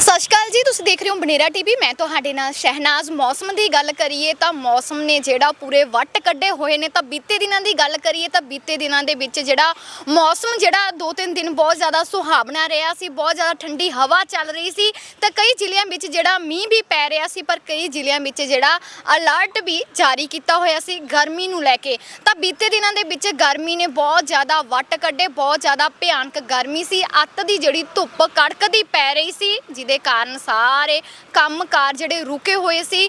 ਸਤਿ ਸ਼੍ਰੀ ਅਕਾਲ ਜੀ, ਤੁਸੀਂ ਦੇਖ ਰਹੇ ਹੋ ਬਨੇਰਾ ਟੀਵੀ। ਮੈਂ ਤੁਹਾਡੇ ਨਾਲ ਸ਼ਹਿਨਾਜ਼। ਮੌਸਮ ਦੀ ਗੱਲ ਕਰੀਏ ਤਾਂ ਮੌਸਮ ਨੇ ਜਿਹੜਾ ਪੂਰੇ ਵੱਟ ਕੱਢੇ ਹੋਏ ਨੇ। ਤਾਂ ਬੀਤੇ ਦਿਨਾਂ ਦੀ ਗੱਲ ਕਰੀਏ ਤਾਂ ਬੀਤੇ ਦਿਨਾਂ ਦੇ ਵਿੱਚ ਜਿਹੜਾ ਮੌਸਮ ਜਿਹੜਾ ਦੋ ਤਿੰਨ ਦਿਨ ਬਹੁਤ ਜ਼ਿਆਦਾ ਸੁਹਾਵਣਾ ਰਿਹਾ ਸੀ, ਬਹੁਤ ਜ਼ਿਆਦਾ ਠੰਡੀ ਹਵਾ ਚੱਲ ਰਹੀ ਸੀ। ਤਾਂ ਕਈ ਜ਼ਿਲ੍ਹਿਆਂ ਵਿੱਚ ਜਿਹੜਾ ਮੀਂਹ ਵੀ ਪੈ ਰਿਹਾ ਸੀ, ਪਰ ਕਈ ਜ਼ਿਲ੍ਹਿਆਂ ਵਿੱਚ ਜਿਹੜਾ ਅਲਰਟ ਵੀ ਜਾਰੀ ਕੀਤਾ ਹੋਇਆ ਸੀ ਗਰਮੀ ਨੂੰ ਲੈ ਕੇ। ਤਾਂ ਬੀਤੇ ਦਿਨਾਂ ਦੇ ਵਿੱਚ ਗਰਮੀ ਨੇ ਬਹੁਤ ਜ਼ਿਆਦਾ ਵੱਟ ਕੱਢੇ, ਬਹੁਤ ਜ਼ਿਆਦਾ ਭਿਆਨਕ ਗਰਮੀ ਸੀ। ਅੱਤ ਦੀ ਜਿਹੜੀ ਧੁੱਪ ਕੜਕਦੀ ਪੈ ਰਹੀ ਸੀ ਦੇ ਕਾਰਨ ਸਾਰੇ ਕੰਮਕਾਰ ਜਿਹੜੇ ਰੁਕੇ ਹੋਏ ਸੀ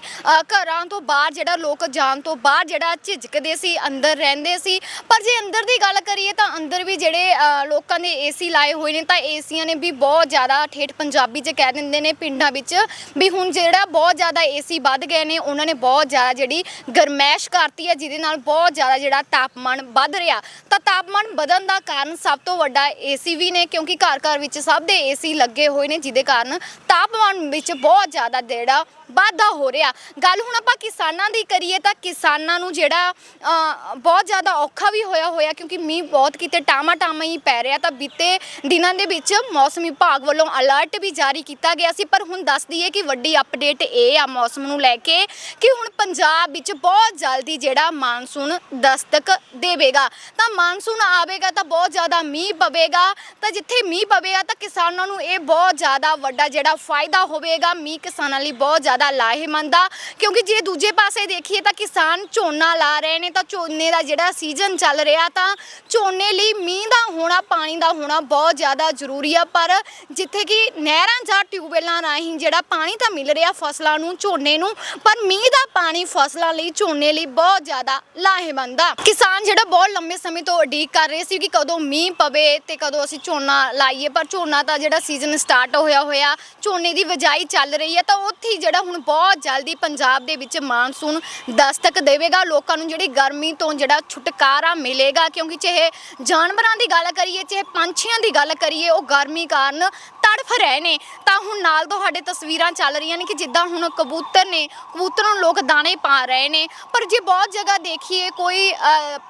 ਘਰਾਂ ਤੋਂ ਬਾਹਰ ਜਿਹੜਾ ਲੋਕ ਜਾਣ ਤੋਂ ਬਾਹਰ ਜਿਹੜਾ ਝਿਜਕਦੇ ਸੀ ਅੰਦਰ ਰਹਿੰਦੇ ਸੀ। ਪਰ ਜੇ ਅੰਦਰ ਦੀ ਗੱਲ ਕਰੀਏ ਤਾਂ ਅੰਦਰ ਵੀ ਜਿਹੜੇ ਅ, ਲੋਕਾਂ ਨੇ ਏਸੀ ਲਾਏ ਹੋਏ ਨੇ ਤਾਂ ਏਸੀਆਂ ਨੇ ਵੀ ਬਹੁਤ ਜ਼ਿਆਦਾ ਠੇਠ ਪੰਜਾਬੀ 'ਚ ਕਹਿ ਦਿੰਦੇ ਨੇ ਪਿੰਡਾਂ ਵਿੱਚ ਵੀ ਹੁਣ ਜਿਹੜਾ ਬਹੁਤ ਜ਼ਿਆਦਾ ਏਸੀ ਵੱਧ ਗਏ ਨੇ ਉਹਨਾਂ ਨੇ ਬਹੁਤ ਜ਼ਿਆਦਾ ਜਿਹੜੀ ਗਰਮੈਸ਼ ਕਰਤੀ ਹੈ ਜਿਹਦੇ ਨਾਲ ਬਹੁਤ ਜ਼ਿਆਦਾ ਜਿਹੜਾ ਤਾਪਮਾਨ ਵੱਧ ਰਿਹਾ। ਤਾਂ ਤਾਪਮਾਨ ਵਧਣ ਦਾ ਕਾਰਨ ਸਭ ਤੋਂ ਵੱਡਾ ਏਸੀ ਵੀ ਨੇ ਕਿਉਂਕਿ ਘਰ ਘਰ ਵਿੱਚ ਸਭ ਦੇ ਏਸੀ ਲੱਗੇ ਹੋਏ ਨੇ ਜਿਹਦੇ ਕਾਰਨ ਤਾਪਮਾਨ ਵਿੱਚ ਬਹੁਤ ਜ਼ਿਆਦਾ ਜਿਹੜਾ ਵਾਧਾ ਹੋ ਰਿਹਾ। ਗੱਲ ਹੁਣ ਆਪਾਂ ਕਿਸਾਨਾਂ ਦੀ ਕਰੀਏ ਤਾਂ ਕਿਸਾਨਾਂ ਨੂੰ ਜਿਹੜਾ ਅ, ਬਹੁਤ ਜ਼ਿਆਦਾ ਔਖਾ ਵੀ ਹੋਇਆ ਹੋਇਆ ਕਿਉਂਕਿ ਮੀਂਹ ਬਹੁਤ ਕਿਤੇ ਟਾਮਾ ਟਾਮਾ ਹੀ ਪੈ ਰਿਹਾ ਤਾਂ ਬੀਤੇ ਦਿਨਾਂ ਦੇ ਵਿੱਚ ਮੌਸਮ ਵਿਭਾਗ ਵੱਲੋਂ ਅਲਰਟ ਵੀ ਜਾਰੀ ਕੀਤਾ ਗਿਆ ਸੀ। ਪਰ ਹੁਣ ਦੱਸ ਦਈਏ ਕਿ ਵੱਡੀ ਅਪਡੇਟ ਇਹ ਆ ਮੌਸਮ ਨੂੰ ਲੈ ਕੇ ਕਿ ਹੁਣ ਪੰਜਾਬ ਵਿੱਚ ਬਹੁਤ ਜਲਦੀ ਜਿਹੜਾ ਮਾਨਸੂਨ ਦਸਤਕ ਦੇਵੇਗਾ। ਤਾਂ ਮਾਨਸੂਨ ਆਵੇਗਾ ਤਾਂ ਬਹੁਤ ਜ਼ਿਆਦਾ ਮੀਂਹ ਪਵੇਗਾ। ਤਾਂ ਜਿੱਥੇ ਮੀਂਹ ਪਵੇਗਾ ਤਾਂ ਕਿਸਾਨਾਂ ਨੂੰ ਇਹ ਬਹੁਤ ਜ਼ਿਆਦਾ ਵੱਡਾ ਜਿਹੜਾ ਜਿਹੜਾ ਫਾਇਦਾ ਹੋਵੇਗਾ ਮੀਂਹ ਕਿਸਾਨਾਂ ਲਈ ਬਹੁਤ ਜ਼ਿਆਦਾ ਲਾਹੇਮੰਦ ਆ। ਕਿਉਂਕਿ ਜੇ ਦੂਜੇ ਪਾਸੇ ਦੇਖੀਏ ਤਾਂ ਕਿਸਾਨ ਝੋਨਾ ਲਾ ਰਹੇ ਨੇ, ਤਾਂ ਝੋਨੇ ਦਾ ਜਿਹੜਾ ਸੀਜ਼ਨ ਚੱਲ ਰਿਹਾ ਤਾਂ ਝੋਨੇ ਲਈ ਮੀਂਹ ਦਾ ਹੋਣਾ, ਪਾਣੀ ਦਾ ਹੋਣਾ ਬਹੁਤ ਜ਼ਿਆਦਾ ਜ਼ਰੂਰੀ ਆ। ਪਰ ਜਿੱਥੇ ਕਿ ਨਹਿਰਾਂ ਜਾਂ ਟਿਊਬਵੈਲਾਂ ਰਾਹੀਂ ਜਿਹੜਾ ਪਾਣੀ ਤਾਂ ਮਿਲ ਰਿਹਾ ਫਸਲਾਂ ਨੂੰ, ਝੋਨੇ ਨੂੰ, ਪਰ ਮੀਂਹ ਦਾ ਪਾਣੀ ਫਸਲਾਂ ਲਈ, ਝੋਨੇ ਲਈ ਬਹੁਤ ਜ਼ਿਆਦਾ ਲਾਹੇਮੰਦ ਆ। ਕਿਸਾਨ ਜਿਹੜਾ ਬਹੁਤ ਲੰਬੇ ਸਮੇਂ ਤੋਂ ਉਡੀਕ ਕਰ ਰਹੇ ਸੀ ਕਿ ਕਦੋਂ ਮੀਂਹ ਪਵੇ ਤੇ ਕਦੋਂ ਅਸੀਂ ਝੋਨਾ ਲਾਈਏ, ਪਰ ਝੋਨਾ ਤਾਂ ਜਿਹੜਾ ਸੀਜ਼ਨ ਸਟਾਰਟ ਹੋਇਆ ਹੋਇਆ ਝੋਨੇ ਦੀ ਵਜਾਈ ਚੱਲ ਰਹੀ ਹੈ ਤਾਂ ਉੱਥੇ ਹੀ ਜਿਹੜਾ ਹੁਣ ਬਹੁਤ ਜਲਦੀ ਪੰਜਾਬ ਦੇ ਵਿੱਚ ਮਾਨਸੂਨ ਦਸਤਕ ਦੇਵੇਗਾ। ਲੋਕਾਂ ਨੂੰ ਜਿਹੜੀ ਗਰਮੀ ਤੋਂ ਜਿਹੜਾ ਛੁਟਕਾਰਾ ਮਿਲੇਗਾ ਕਿਉਂਕਿ ਚਾਹੇ ਜਾਨਵਰਾਂ ਦੀ ਗੱਲ ਕਰੀਏ, ਚਾਹੇ ਪੰਛੀਆਂ ਦੀ ਗੱਲ ਕਰੀਏ, ਉਹ ਗਰਮੀ ਕਾਰਨ ਤੜਫ ਰਹੇ ਨੇ, ਤਾਂ ਹੁਣ ਨਾਲ ਤੁਹਾਡੇ ਤਸਵੀਰਾਂ ਚੱਲ ਰਹੀਆਂ ਨੇ ਕਿ ਜਿੱਦਾਂ ਹੁਣ ਕਬੂਤਰ ਨੇ, ਕਬੂਤਰਾਂ ਨੂੰ ਲੋਕ ਦਾਣੇ ਪਾ ਰਹੇ ਨੇ। ਪਰ ਜੇ ਬਹੁਤ ਜਗ੍ਹਾ ਦੇਖੀਏ, ਕੋਈ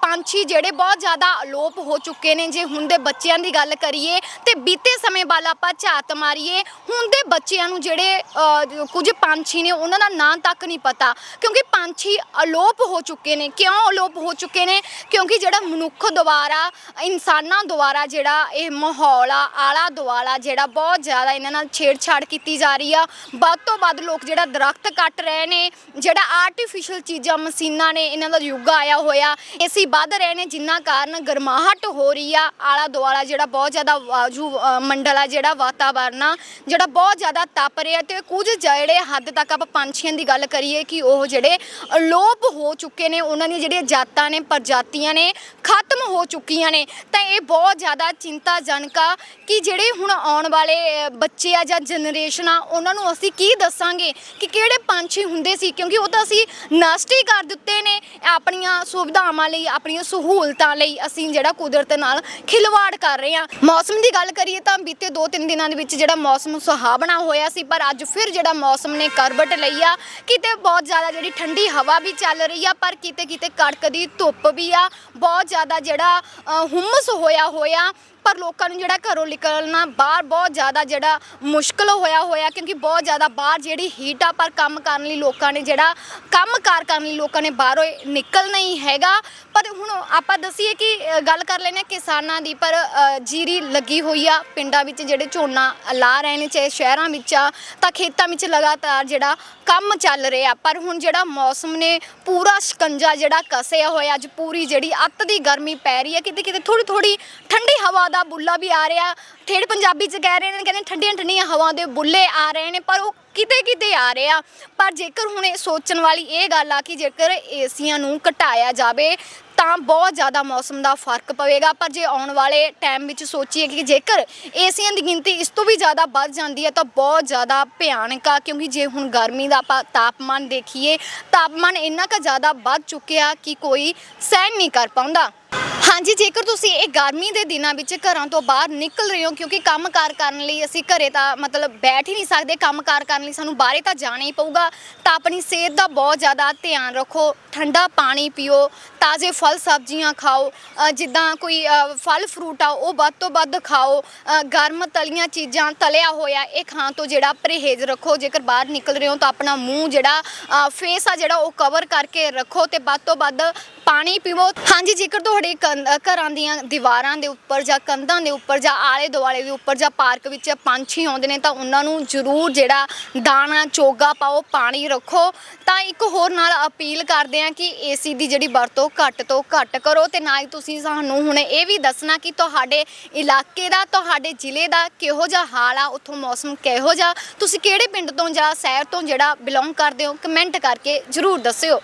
ਪੰਛੀ ਜਿਹੜੇ ਬਹੁਤ ਜ਼ਿਆਦਾ ਅਲੋਪ ਹੋ ਚੁੱਕੇ ਨੇ, ਜੇ ਹੁਣ ਦੇ ਬੱਚਿਆਂ ਦੀ ਗੱਲ ਕਰੀਏ, ਤੇ ਬੀਤੇ ਸਮੇਂ ਵੱਲ ਆਪਾਂ ਝਾਤ ਮਾਰੀਏ, ਹੁਣ ਦੇ ਬੱਚਿਆਂ ਨੂੰ ਜਿਹੜੇ ਕੁਝ ਪੰਛੀ ਨੇ, ਉਹਨਾਂ ਦਾ ਨਾਂ ਤੱਕ ਨਹੀਂ ਪਤਾ। ਕਿਉਂਕਿ ਪੰਛੀ ਅਲੋਪ ਹੋ ਚੁੱਕੇ ਨੇ। ਕਿਉਂ ਅਲੋਪ ਹੋ ਚੁੱਕੇ ਨੇ? ਕਿਉਂਕਿ ਜਿਹੜਾ ਮਨੁੱਖ ਦੁਆਰਾ, ਇਨਸਾਨਾਂ ਦੁਆਰਾ ਜਿਹੜਾ ਇਹ ਮਾਹੌਲ ਆ ਆਲਾ ਦੁਆਲਾ ਜਿਹੜਾ ਬਹੁਤ ਬਹੁਤ ਜ਼ਿਆਦਾ ਇਹਨਾਂ ਨਾਲ ਛੇੜਛਾੜ ਕੀਤੀ ਜਾ ਰਹੀ ਆ। ਵੱਧ ਤੋਂ ਵੱਧ ਲੋਕ ਜਿਹੜਾ ਦਰਖਤ ਕੱਟ ਰਹੇ ਨੇ, ਜਿਹੜਾ ਆਰਟੀਫੀਸ਼ੀਅਲ ਚੀਜ਼ਾਂ, ਮਸ਼ੀਨਾਂ ਨੇ ਇਹਨਾਂ ਦਾ ਯੁੱਗ ਆਇਆ ਹੋਇਆ। ਏਸੀ ਵੱਧ ਰਹੇ ਨੇ, ਜਿੰਨਾ ਕਾਰਨ ਗਰਮਾਹਟ ਹੋ ਰਹੀ ਆ। ਆਲਾ ਦੁਆਲਾ ਜਿਹੜਾ ਬਹੁਤ ਜ਼ਿਆਦਾ ਵਾਜੂ ਮੰਡਲ ਆ ਜਿਹੜਾ ਵਾਤਾਵਰਨ ਆ, ਜਿਹੜਾ ਬਹੁਤ ਜ਼ਿਆਦਾ ਤਪ ਰਿਹਾ ਤੇ ਕੁਝ ਜਿਹੜੇ ਹੱਦ ਤੱਕ ਆਪਾਂ ਪੰਛੀਆਂ ਦੀ ਗੱਲ ਕਰੀਏ ਕਿ ਉਹ ਜਿਹੜੇ ਅਲੋਪ ਹੋ ਚੁੱਕੇ ਨੇ, ਉਹਨਾਂ ਦੀਆਂ ਜਿਹੜੀਆਂ ਜਾਤਾਂ ਨੇ, ਪ੍ਰਜਾਤੀਆਂ ਨੇ, ਖਤਮ ਹੋ ਚੁੱਕੀਆਂ ਨੇ। ਤਾਂ ਇਹ ਬਹੁਤ ਜ਼ਿਆਦਾ ਚਿੰਤਾਜਨਕ ਆ ਕਿ ਜਿਹੜੇ ਹੁਣ ਆਉਣ ਵਾਲੇ ਬੱਚੇ ਆ ਜਾਂ ਜਨਰੇਸ਼ਨ ਆ, ਉਹਨਾਂ ਨੂੰ ਅਸੀਂ ਕੀ ਦੱਸਾਂਗੇ ਕਿ ਕਿਹੜੇ ਪੰਛੀ ਹੁੰਦੇ ਸੀ? ਕਿਉਂਕਿ ਉਹ ਤਾਂ ਅਸੀਂ ਨਸ਼ਟ ਹੀ ਕਰ ਦਿੱਤੇ ਨੇ ਆਪਣੀਆਂ ਸੁਵਿਧਾਵਾਂ ਲਈ, ਆਪਣੀਆਂ ਸਹੂਲਤਾਂ ਲਈ ਅਸੀਂ ਜਿਹੜਾ ਕੁਦਰਤ ਨਾਲ ਖਿਲਵਾੜ ਕਰ ਰਹੇ ਹਾਂ। ਮੌਸਮ ਦੀ ਗੱਲ ਕਰੀਏ ਤਾਂ ਬੀਤੇ 2-3 ਦਿਨਾਂ ਦੇ ਵਿੱਚ ਜਿਹੜਾ ਮੌਸਮ ਸੁਹਾਵਣਾ ਹੋਇਆ ਸੀ, ਪਰ ਅੱਜ ਫਿਰ ਜਿਹੜਾ ਮੌਸਮ ਨੇ ਕਰਵਟ ਲਈ ਆ, ਕਿਤੇ ਬਹੁਤ ਜ਼ਿਆਦਾ ਜਿਹੜੀ ਠੰਡੀ ਹਵਾ ਵੀ ਚੱਲ ਰਹੀ ਆ, ਪਰ ਕਿਤੇ ਕਿਤੇ ਕੜਕਦੀ ਧੁੱਪ ਵੀ ਆ, ਬਹੁਤ ਜ਼ਿਆਦਾ ਜਿਹੜਾ ਹੁਮਸ ਹੋਇਆ ਹੋਇਆ ਪਰ ਲੋਕਾਂ ਨੂੰ ਜਿਹੜਾ ਘਰੋਂ ਨਿਕਲਣਾ ਬਾਹਰ ਬਹੁਤ ਜ਼ਿਆਦਾ ਜਿਹੜਾ ਮੁਸ਼ਕਲ ਹੋਇਆ ਹੋਇਆ, ਕਿਉਂਕਿ ਬਹੁਤ ਜ਼ਿਆਦਾ ਬਾਹਰ ਜਿਹੜੀ ਹੀਟ ਆ, ਪਰ ਕੰਮ ਕਰਨ ਲਈ ਲੋਕਾਂ ਨੇ ਜਿਹੜਾ ਕੰਮ ਕਾਰ ਕਰਨ ਲਈ ਲੋਕਾਂ ਨੇ ਬਾਹਰੋਂ ਨਿਕਲਣਾ ਹੀ ਹੈਗਾ। ਪਰ ਹੁਣ ਆਪਾਂ ਦਸੀਏ ਕਿ ਗੱਲ ਕਰ ਲੈਨੇ ਕਿਸਾਨਾਂ ਦੀ, ਪਰ ਜੀਰੀ ਲੱਗੀ ਹੋਈ ਆ ਪਿੰਡਾਂ ਵਿੱਚ ਜਿਹੜੇ ਝੋਨਾ ਲਾ ਰਹੇ ਨੇ, ਚਾਹੇ ਸ਼ਹਿਰਾਂ ਵਿੱਚ ਆ, ਤਾਂ ਖੇਤਾਂ ਵਿੱਚ ਲਗਾਤਾਰ ਜਿਹੜਾ ਕੰਮ ਚੱਲ ਰਿਹਾ। ਪਰ ਹੁਣ ਜਿਹੜਾ ਮੌਸਮ ਨੇ ਪੂਰਾ ਸ਼ਿਕੰਜਾ ਜਿਹੜਾ ਕਸਿਆ ਹੋਇਆ, ਅੱਜ ਪੂਰੀ ਜਿਹੜੀ ਅੱਤ ਦੀ ਗਰਮੀ ਪੈ ਰਹੀ ਹੈ ਕਿਤੇ ਕਿਤੇ ਥੋੜੀ ਥੋੜੀ ਠੰਡੀ ਹਵਾ ਦਾ ਬੁੱਲਾ ਵੀ ਆ ਰਿਹਾ। ਠੇੜ ਪੰਜਾਬੀ ਚ ਕਹਿ ਰਹੇ ਨੇ, ਕਹਿੰਦੇ ਠੰਡੀਆਂ ਠੰਡੀਆਂ ਹਵਾ ਦੇ ਬੁੱਲੇ ਆ ਰਹੇ ਨੇ, ਪਰ ਉਹ ਕਿਤੇ ਕਿਤੇ ਆ ਰਹੇ। ਆ ਪਰ ਜੇਕਰ ਹੁਣ ਇਹ ਸੋਚਣ ਵਾਲੀ ਇਹ ਗੱਲ ਆ ਕਿ ਜੇਕਰ ਏਸੀਆਂ ਨੂੰ ਘਟਾਇਆ ਜਾਵੇ, ਤਾਂ ਬਹੁਤ ਜ਼ਿਆਦਾ ਮੌਸਮ ਦਾ ਫ਼ਰਕ ਪਵੇਗਾ। ਪਰ ਜੇ ਆਉਣ ਵਾਲੇ ਟਾਈਮ ਵਿੱਚ ਸੋਚੀਏ ਕਿ ਜੇਕਰ ਏਸੀਆਂ ਦੀ ਗਿਣਤੀ ਇਸ ਤੋਂ ਵੀ ਜ਼ਿਆਦਾ ਵੱਧ ਜਾਂਦੀ ਹੈ, ਤਾਂ ਬਹੁਤ ਜ਼ਿਆਦਾ ਭਿਆਨਕ ਆ। ਕਿਉਂਕਿ ਜੇ ਹੁਣ ਗਰਮੀ ਦਾ ਆਪਾਂ ਤਾਪਮਾਨ ਦੇਖੀਏ, ਤਾਪਮਾਨ ਇੰਨਾ ਕੁ ਜ਼ਿਆਦਾ ਵੱਧ ਚੁੱਕਿਆ ਕਿ ਕੋਈ ਸਹਿਣ ਨਹੀਂ ਕਰ ਪਾਉਂਦਾ। ਹਾਂਜੀ ਜੇਕਰ ਤੁਸੀਂ ਇਹ ਗਰਮੀ ਦੇ ਦਿਨਾਂ ਵਿੱਚ ਘਰਾਂ ਤੋਂ ਬਾਹਰ ਨਿਕਲ ਰਹੇ ਹੋ ਕਿਉਂਕਿ ਕੰਮਕਾਰ ਕਰਨ ਲਈ ਅਸੀਂ ਘਰੇ ਤਾਂ ਮਤਲਬ ਬੈਠ ਹੀ ਨਹੀਂ ਸਕਦੇ ਕੰਮਕਾਰ ਕਰਨ ਲਈ ਸਾਨੂੰ ਬਾਹਰੇ ਤਾਂ ਜਾਣਾ ਹੀ ਪਊਗਾ ਤਾਂ ਆਪਣੀ ਸਿਹਤ ਦਾ ਬਹੁਤ ਜ਼ਿਆਦਾ ਧਿਆਨ ਰੱਖੋ ਠੰਡਾ ਪਾਣੀ ਪੀਓ ਤਾਜ਼ੇ ਫਲ ਸਬਜ਼ੀਆਂ ਖਾਓ ਅ, ਜਿੱਦਾਂ ਕੋਈ ਅ, ਫਲ ਫਰੂਟ ਆ ਉਹ ਵੱਧ ਤੋਂ ਵੱਧ ਖਾਓ ਅ, ਗਰਮ ਤਲੀਆਂ ਚੀਜ਼ਾਂ ਤਲਿਆ ਹੋਇਆ ਇਹ ਖਾਣ ਤੋਂ ਜਿਹੜਾ ਪਰਹੇਜ਼ ਰੱਖੋ ਜੇਕਰ ਬਾਹਰ ਨਿਕਲ ਰਹੇ ਹੋ ਤਾਂ ਆਪਣਾ ਮੂੰਹ ਜਿਹੜਾ ਫੇਸ ਆ ਜਿਹੜਾ ਉਹ ਕਵਰ ਕਰਕੇ ਰੱਖੋ ਤੇ ਵੱਧ ਤੋਂ ਵੱਧ ਪਾਣੀ ਪੀਵੋ। ਹਾਂਜੀ, ਜੇਕਰ ਤੁਹਾਡੇ ਕੰਧ- ਘਰਾਂ ਦੀਆਂ ਦੀਵਾਰਾਂ ਦੇ ਉੱਪਰ ਜਾਂ ਕੰਧਾਂ ਦੇ ਉੱਪਰ ਜਾਂ ਆਲੇ ਦੁਆਲੇ ਦੇ ਉੱਪਰ ਜਾਂ ਪਾਰਕ ਵਿੱਚ ਪੰਛੀ ਆਉਂਦੇ ਨੇ, ਤਾਂ ਉਹਨਾਂ ਨੂੰ ਜ਼ਰੂਰ ਜਿਹੜਾ ਦਾਣਾ, ਚੋਗਾ ਪਾਓ, ਪਾਣੀ ਰੱਖੋ। ਤਾਂ ਇੱਕ ਹੋਰ ਨਾਲ ਅਪੀਲ ਕਰਦੇ ਆ ਕਿ ਏਸੀ ਦੀ ਜਿਹੜੀ ਵਰਤੋਂ ਘੱਟ ਤੋਂ ਘੱਟ ਕਰੋ ਤੇ ਨਾ ਹੀ ਤੁਸੀਂ ਸਾਨੂੰ ਹੁਣ ਇਹ ਵੀ ਦੱਸਣਾ ਕਿ ਤੁਹਾਡੇ ਇਲਾਕੇ ਦਾ, ਤੁਹਾਡੇ ਜ਼ਿਲ੍ਹੇ ਦਾ ਕਿਹੋ ਜਿਹਾ ਹਾਲ ਆ, ਉੱਥੋਂ ਮੌਸਮ ਕਿਹੋ ਜਿਹਾ। ਤੁਸੀਂ ਕਿਹੜੇ ਪਿੰਡ ਤੋਂ ਜਾਂ ਸ਼ਹਿਰ ਤੋਂ ਜਿਹੜਾ ਬਿਲੋਂਗ ਕਰਦੇ ਹੋ, ਕਮੈਂਟ ਕਰਕੇ ਜ਼ਰੂਰ ਦੱਸਿਓ।